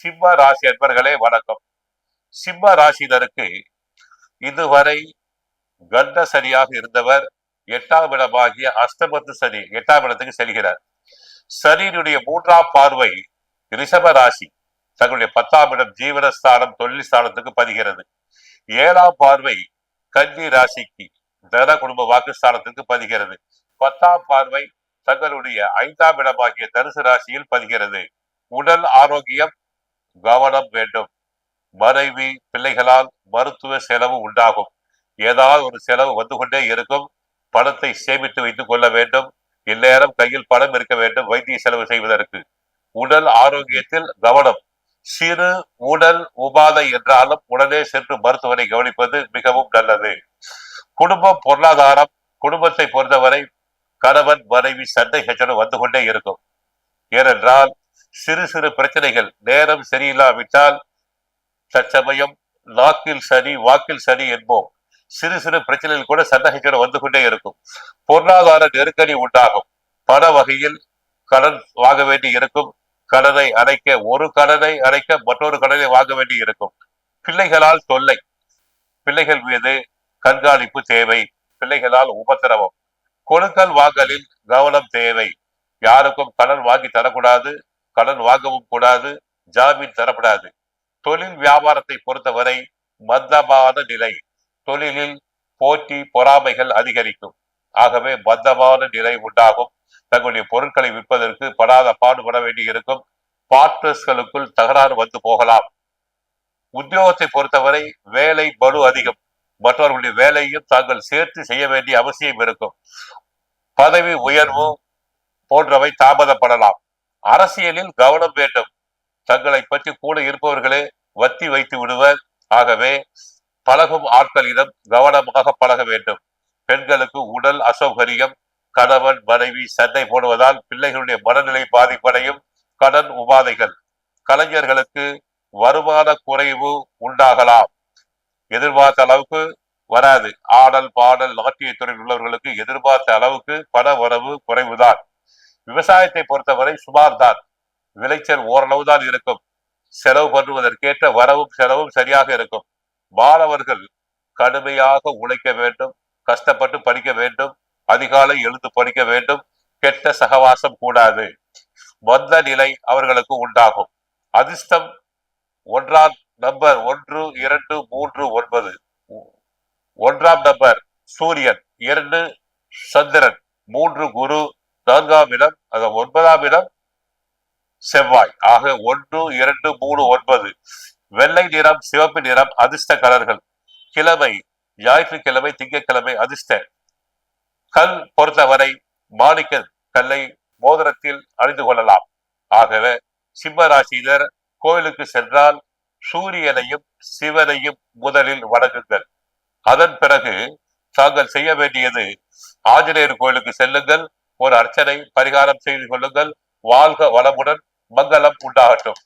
சிம்ம ராசி அன்பர்களே வணக்கம். சிம்ம ராசினருக்கு இதுவரை கண்ட சனியாக இருந்தவர் எட்டாம் இடமாகிய அஷ்டமத்து சனி எட்டாம் இடத்துக்கு செல்கிறார். சனியினுடைய மூன்றாம் பார்வை ரிஷப ராசி. தங்களுடைய பத்தாம் இடம் ஜீவனஸ்தானம் தொழில் ஸ்தானத்துக்கு பதிகிறது. ஏழாம் பார்வை கன்னி ராசிக்கு தன குடும்ப வாக்குஸ்தானத்துக்கு பதிகிறது. பத்தாம் பார்வை தங்களுடைய ஐந்தாம் இடமாகிய தனுசு ராசியில் பதிகிறது. உடல் ஆரோக்கியம் கவனம் வேண்டும். மனைவி பிள்ளைகளால் மருத்துவ செலவு உண்டாகும். ஏதாவது ஒரு செலவு வந்து கொண்டே இருக்கும். பணத்தை சேமித்து வைத்துக் கொள்ள வேண்டும். இந்நேரம் கையில் பணம் இருக்க வேண்டும் வைத்திய செலவு செய்வதற்கு. உடல் ஆரோக்கியத்தில் கவனம். சிறு உடல் உபாதை என்றாலும் உடனே சென்று மருத்துவரை கவனிப்பது மிகவும் நல்லது. குடும்பம் பொருளாதாரம். குடும்பத்தை பொறுத்தவரை கணவன் மனைவி சண்டை சச்சரவு வந்து கொண்டே இருக்கும். ஏனென்றால் சிறு சிறு பிரச்சனைகள் நேரம் சரியில்லாவிட்டால் தற்சமயம் நாக்கில் சனி வாக்கில் சனி என்போம். சிறு சிறு பிரச்சனைகள் கூட சண்டை வந்து கொண்டே இருக்கும். பொருளாதார நெருக்கடி உண்டாகும். பண வகையில் கடன் வாங்க வேண்டி இருக்கும். கடனை அடைக்க ஒரு கடனை அடைக்க மற்றொரு கடனை வாங்க வேண்டி இருக்கும். பிள்ளைகளால் தொல்லை. பிள்ளைகள் மீது கண்காணிப்பு தேவை. பிள்ளைகளால் உபத்திரவம். கொடுக்கல் வாங்கலில் கவனம் தேவை. யாருக்கும் கடன் வாங்கி தரக்கூடாது. கடன் வாங்கவும் கூடாது ஜாமீன் தரப்படாது. தொழில் வியாபாரத்தை பொறுத்தவரை மந்தமான நிலை. தொழிலில் போட்டி பொறாமைகள் அதிகரிக்கும். ஆகவே மந்தமான நிலை உண்டாகும். தங்களுடைய பொருட்களை விற்பதற்கு படாத பாடுபட வேண்டியிருக்கும். பார்ட்னர்ஸ்களுக்குள் தகராறு வந்து போகலாம். உத்தியோகத்தை பொறுத்தவரை வேலை பலு அதிகம். மற்றவர்களுடைய வேலையும் தாங்கள் சேர்த்து செய்ய வேண்டிய அவசியம் இருக்கும். பதவி உயர்வு போன்றவை தாமதப்படலாம். அரசியலில் கவனம் வேண்டும். தங்களை பற்றி கூட இருப்பவர்களே வத்தி வைத்து விடுவர். ஆகவே பழகும் ஆட்களிடம் கவனமாக பழக வேண்டும். பெண்களுக்கு உடல் அசௌகரியம் கணவன் மனைவி சண்டை போடுவதால் பிள்ளைகளுடைய மனநிலை பாதிப்படையும் கடன் உபாதைகள். கலைஞர்களுக்கு வருமான குறைவு உண்டாகலாம். எதிர்பார்த்த அளவுக்கு வராது. ஆடல் பாடல் நாட்டியத்துறையில் உள்ளவர்களுக்கு எதிர்பார்த்த அளவுக்கு பண வரவு குறைவுதான். விவசாயத்தை பொறுத்தவரை சுமார் தான். விளைச்சல் ஓரளவு தான் இருக்கும். செலவு பண்ணுவதற்கேற்ற வரவும் செலவும் சரியாக இருக்கும். மாணவர்கள் கடுமையாக உழைக்க வேண்டும் கஷ்டப்பட்டு படிக்க வேண்டும் அதிகாலை எழுந்து படிக்க வேண்டும் கெட்ட சகவாசம் கூடாது. மந்த நிலை அவர்களுக்கு உண்டாகும். அதிர்ஷ்டம் ஒன்றாம் நம்பர் ஒன்று இரண்டு மூன்று ஒன்பது. ஒன்றாம் நம்பர் சூரியன் இரண்டு சந்திரன் மூன்று குரு நான்காம் இடம் அது ஒன்பதாம் இடம் செவ்வாய். ஆக ஒன்று இரண்டு மூணு ஒன்பது. வெள்ளை நிறம் சிவப்பு நிறம் அதிர்ஷ்ட கலர்கள். கிழமை ஞாயிற்றுக்கிழமை திங்கட்கிழமை அதிர்ஷ்ட. கல் பொறுத்தவரை மாணிக்க கல்லை மோதிரத்தில் அணிந்து கொள்ளலாம். ஆகவே சிம்ம ராசியினர் கோயிலுக்கு சென்றால் சூரியனையும் சிவனையும் முதலில் வணங்குங்கள். அதன் பிறகு தாங்கள் செய்ய வேண்டியது ஆஞ்சநேயர் கோயிலுக்கு செல்லுங்கள். ஒரு அர்ச்சனை பரிகாரம் செய்து கொள்ளுங்கள். வாழ்க வளமுடன் மங்களம் உண்டாகட்டும்.